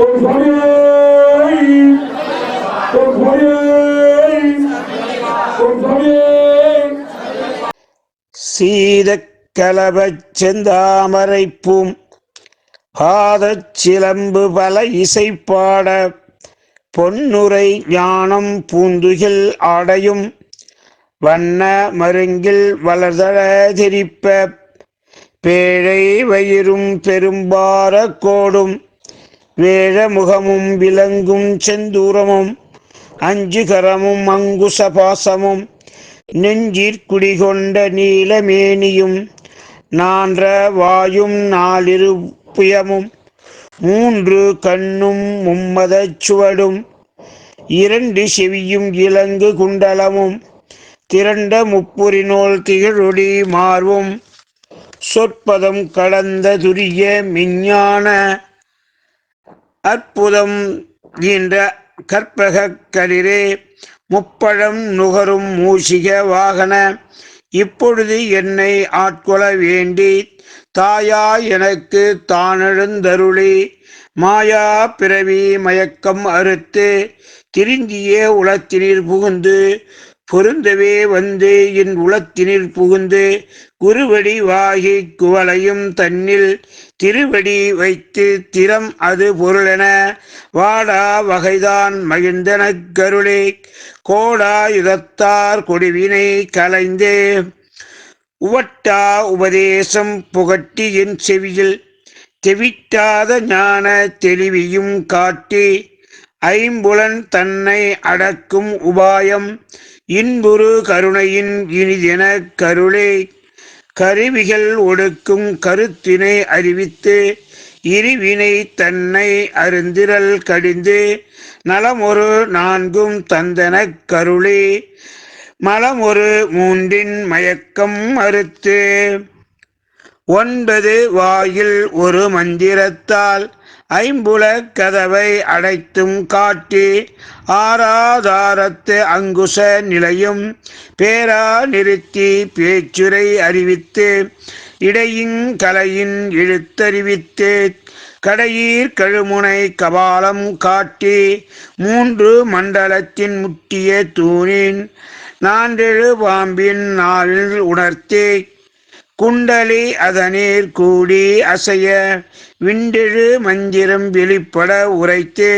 ஓம் சுவாமியே ஓம் சுவாமியே பாதச் சிலம்பு பல இசைப்பாட பொன்னுரை ஞானம் பூந்துகில் ஆடையும் வண்ண மருங்கில் வளர்தள திரிப்ப பேழை வயிறும் பெரும்பார கோடும் வேழமுகமும் விலங்கும் செந்தூரமும் அஞ்சுகரமும் அங்குச பாசமும் நெஞ்சிற் நீலமேனியும் நான்ற வாயும் நாலிரு புயமும் மூன்று கண்ணும் மும்மதச் சுவடும் இரண்டு செவியும் இலங்கு குண்டலமும் திரண்ட முப்புரினோல் திகழொளி மார்வும் சொற்பதம் கடந்த துரிய விஞ்ஞான அற்புதம் என்ற கற்பக கதிரே முப்பழம் நுகரும் மூஷிக வாகன இப்பொழுது என்னை ஆட்கொள்ள வேண்டி தாயா எனக்கு தானெழுந்தருளி மாயா பிறவி மயக்கம் அறுத்து திருந்தியே உளத்தினில் புகுந்து பொருந்தவே வந்து என் உளத்தினில் புகுந்து குருவடி வாகி குவளையும் தன்னில் திருவடி வைத்து திறம் அது பொருளென. வாடா வகைதான் மகிந்தன கருளே கோடா யுதத்தார் கொடிவினை கலைந்தே. உவட்டா உபதேசம் புகட்டி என் செவியில் தெவிட்டாத ஞான தெளிவியும் காட்டி ஐம்புலன் தன்னை அடக்கும் உபாயம் இன்புறு கருணையின் இனிதென கருளே. கருவிகள் ஒடுக்கும் கருத்தினை அறிவித்து இருவினை தன்னை அருந்திரல் கடிந்து நலமொரு நான்கும் தந்தன கருளே. மலமொரு மூன்றின் மயக்கம் அறுத்து ஒன்பது வாயில் ஒரு மந்திரத்தால் ஐம்புல கதவை அடைத்தும் காட்டி ஆராதாரத்து அங்குச நிலையும் பேரா நிறுத்தி பேச்சுரை அறிவித்து இடையின் கலையின் இழுத்தறிவித்து கடையீர் கழுமுனை கபாலம் காட்டி மூன்று மண்டலத்தின் முட்டிய தூணின் நான்றெழு பாம்பின் நாளில் உணர்த்தி குண்டலி அதனீர் கூடி அசைய விண்டெழு மந்திரம் வெளிப்பட உரைத்து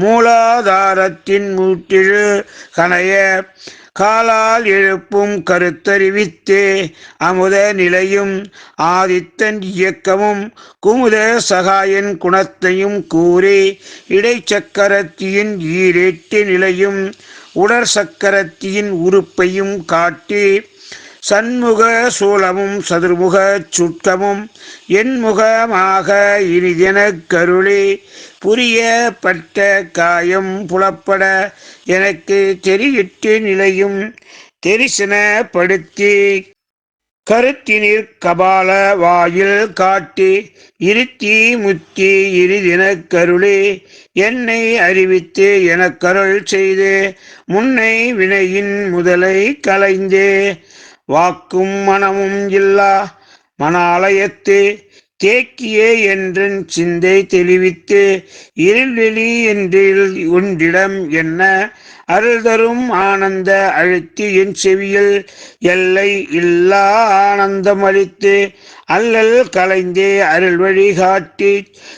மூலாதாரத்தின் மூட்டிழு கனைய காலால் எழுப்பும் கருத்தறிவித்து அமுத நிலையும் ஆதித்தன் இயக்கமும் குமுத சகாயன் குணத்தையும் கூறி இடைச்சக்கரத்தியின் ஈரெட்டு நிலையும் உடற் சக்கரத்தியின் உறுப்பையும் காட்டி சண்முக சூலமும் சதுர்முக சுட்டமும் என்முகமாக இனிதெனக் கருளி புரியப்பட்ட காயம் புலப்பட எனக்கு தெரியிட்டு நிலையும் தெரிசனப்படுத்தி கருத்தினிற் கபால வாயில் காட்டி இருத்தி முத்தி இனிதெனக் கருளி என்னை அறிவித்து எனக்கருள் செய்து முன்னை வினையின் முதலை கலைந்தே வாக்கும் மனமும் இல்லா மனாலயத்து தேக்கியே என்றன் சிந்தை தெளிவித்து இருள்வெளி என்றில் ஒன்றிடம் என்ன அருள் தரும் ஆனந்த அழுத்தி என் செவியில் எல்லை இல்லா ஆனந்தம் அளித்து அல்லல் கலைந்தே அருள் வழி காட்டி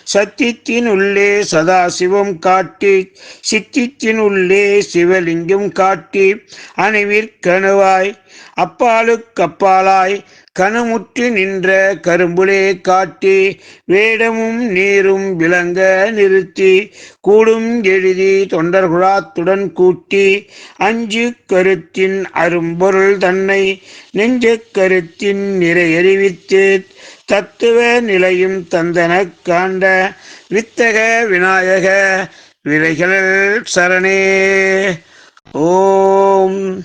சத்தியத்தின் உள்ளே சதாசிவம் காட்டி சித்தித்தின் உள்ளே சிவலிங்கம் காட்டி அணிவிற்கணுவாய் அப்பாலுக்கப்பாலாய் கனமுற்று நின்ற கரும்புலே காட்டி வேடமும் நீரும் விளங்க நிறுத்தி கூடும் எழுதி தொண்டர்குழாத்துடன் கூட்டி அஞ்சு கருத்தின் அரும்பொருள் தன்னை நெஞ்ச கருத்தின் நிறையறிவித்து தத்துவ நிலையும் தந்தனக் காண்ட வித்தக விநாயக விரைகள் சரணே. ஓம்.